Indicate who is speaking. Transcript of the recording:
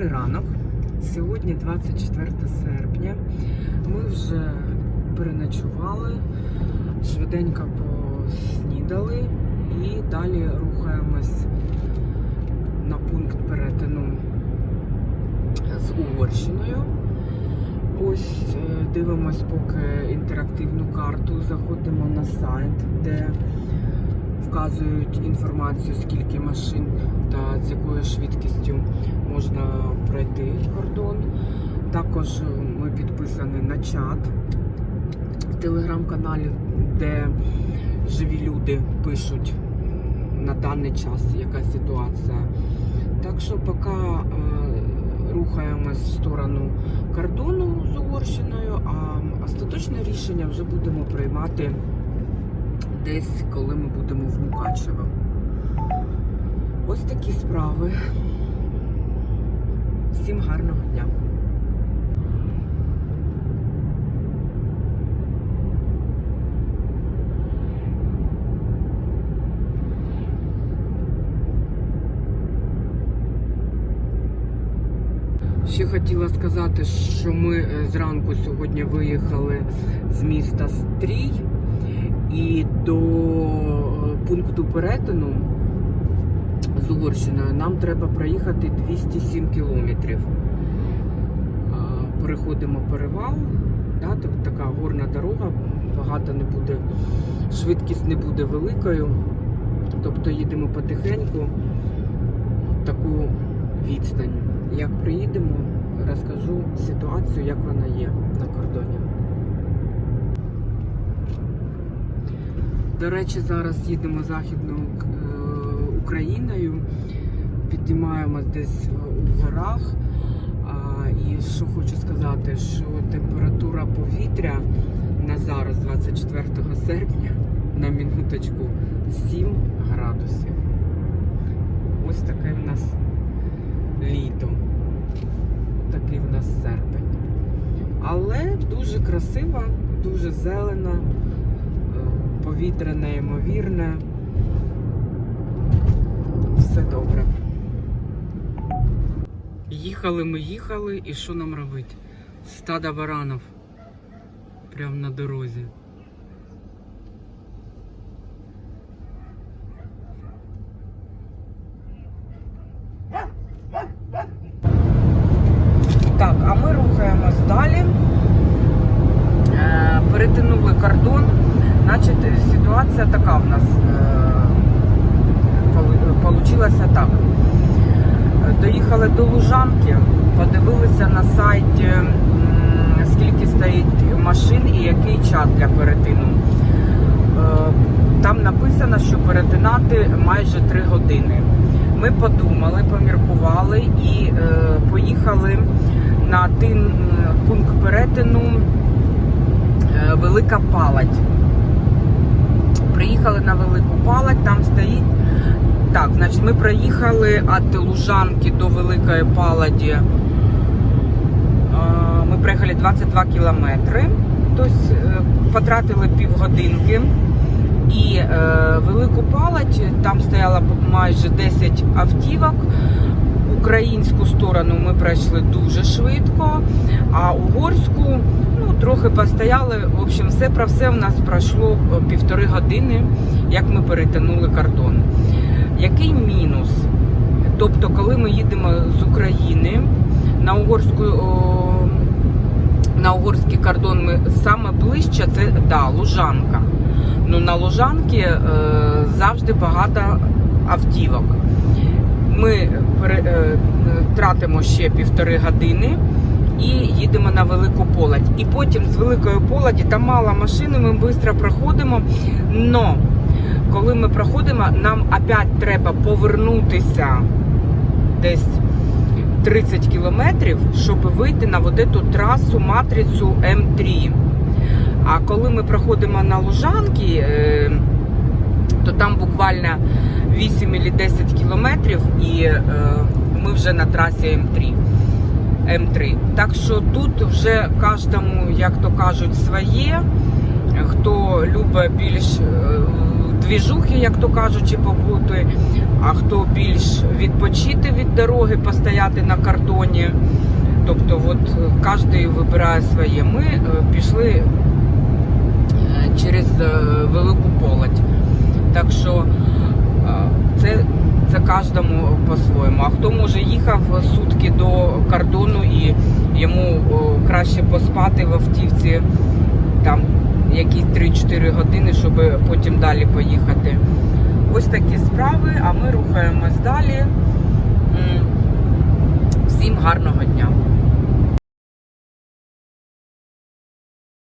Speaker 1: Добрий ранок. Сьогодні 24 серпня. Ми вже переночували, швиденько поснідали і далі рухаємось на пункт перетину з Угорщиною. Ось е, дивимось поки інтерактивну карту, заходимо на сайт, де вказують інформацію, скільки машин та з якою швидкістю можна пройти кордон. Також ми підписані на чат в телеграм-каналі, де живі люди пишуть на даний час, яка ситуація. Так що поки е, рухаємось в сторону кордону з Угорщиною, а остаточне рішення вже будемо приймати десь, коли ми будемо. Ось такі справи. Всім гарного дня. Ще хотіла сказати, що ми е, зранку сьогодні виїхали з міста Стрій і до е, пункту перетину Угорщиною нам треба проїхати 207 кілометрів. Переходимо перевал, да, така горна дорога, багато не буде, швидкість не буде великою. Тобто їдемо потихеньку таку відстань. Як приїдемо, розкажу ситуацію, як вона є на кордоні. До речі, зараз їдемо Західною е, Україною, піднімаємось десь у горах. І що хочу сказати, що температура повітря на зараз, 24 серпня, на минуточку 7 градусів. Ось таке в нас літо. Такий в нас серпень. Але дуже красиво, дуже зелено, е, повітря неймовірне. Все добре. Їхали ми їхали, і що нам робити? Стада баранов. Прямо на дорозі. Так, а ми рухаємось далі. Е, перетинули кордон. Значить, ситуація така в нас е, так. Доїхали до Лужанки, подивилися на сайті, скільки стоїть машин і який час для перетину. Е, Там написано, що перетинати майже 3 години. Ми подумали, поміркували і е, поїхали на тин, пункт перетину е, Велика Палать. Приїхали на Велику Палать, там стоїть. Так, значить, ми проїхали від Лужанки до Великої Паладі. Е, Ми проїхали 22 кілометри, тобто е, потратили півгодинки. І е, Велику Палать, там стояло майже 10 автівок. Українську сторону ми пройшли дуже швидко, а угорську трохи постояли. В общем, все про все в нас пройшло е, півтори години, як ми перетягнули кордон. Який мінус? Тобто, коли ми їдемо з України на угорську. На угорський кордон ми саме ближче це да, Лужанка. Ну на Лужанки е, завжди багато автівок. Ми е, тратимо ще півтори години і їдемо на Велику Поладь. І потім з Великої Поладі там мало машин, ми швидко проходимо. Но коли ми проходимо, нам опять треба повернутися десь 30 кілометрів, щоб вийти на вот эту трасу матрицю М3. А коли ми проходимо на Лужанки, е, то там буквально 8 чи 10 кілометрів, і е, ми вже на трасі М3. М3. Так що тут вже кожному, як то кажуть, своє. Хто любить більш е, двіжухи, як то кажучи, побути, а хто більш відпочити від дороги, постояти на кордоні. Тобто, от кожен вибирає своє. Ми е, пішли е, через е, велику полать. Так що е, це, це кожному по-своєму. А хто може їхав сутки до кордону і йому о, краще поспати в автівці там якісь 3-4 години, щоб потім далі поїхати. Ось такі справи, а ми рухаємось далі. Всім гарного дня!